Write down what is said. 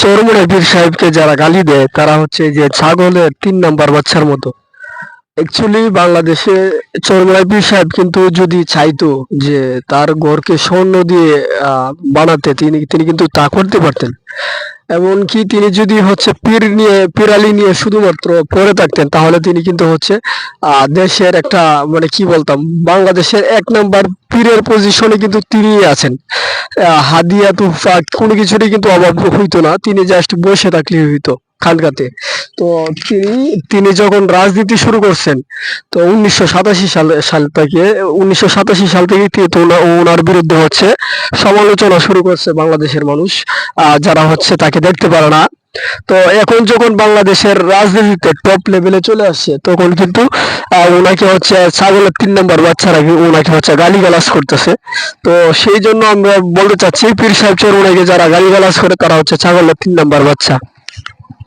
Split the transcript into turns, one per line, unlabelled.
চরমুনে বীর সাহেবকে যারা গালি দেয়, তারা হচ্ছে যে ছাগলের তিন নাম্বার বাচ্চার মতো। অ্যাকচুয়ালি বাংলাদেশে চরমুনাই পীর সাহেব কিন্তু যদি চাইতো যে তার ঘরকে স্বর্ণ দিয়ে বানাতে, তিনি তিনি কিন্তু তা করতে পারতেন। এমনকি তিনি যদি হচ্ছে পীর নিয়ে, পিরালি নিয়ে শুধুমাত্র পড়ে থাকতেন, তাহলে তিনি কিন্তু হচ্ছে দেশের একটা মানে কি বলতাম, বাংলাদেশের এক নাম্বার পীরের পজিশনে কিন্তু তিনি আছেন। হাদিয়া তুফা কোনো কিছুরই কিন্তু অভাব হইতো না। তিনি জাস্ট বসে থাকলেই হইতো। খানকাতে তো তিনি তিনি যখন রাজনীতি শুরু করছেন, তো উনিশশো সাতাশি সাল সাল থেকে, উনিশশো সাতাশি সাল থেকে কিন্তু ওনা- ওনার বিরুদ্ধে হচ্ছে সমালোচনা শুরু করছে বাংলাদেশের মানুষ যারা হচ্ছে তাকে দেখতে পারে না। তো এখন যখন বাংলাদেশের রাজনীতিতে টপ লেভেলে চলে আসছে, তখন কিন্তু ওনাকে হচ্ছে ছাগলের তিন নম্বর বাচ্চারা ওনাকে হচ্ছে গালিগালাজ করতেছে। তো সেই জন্য আমরা বলতে চাচ্ছি, পীর সাহেব চোর ওনাকে যারা গালিগালাজ করে, তারা হচ্ছে ছাগলের তিন নম্বর বাচ্চা।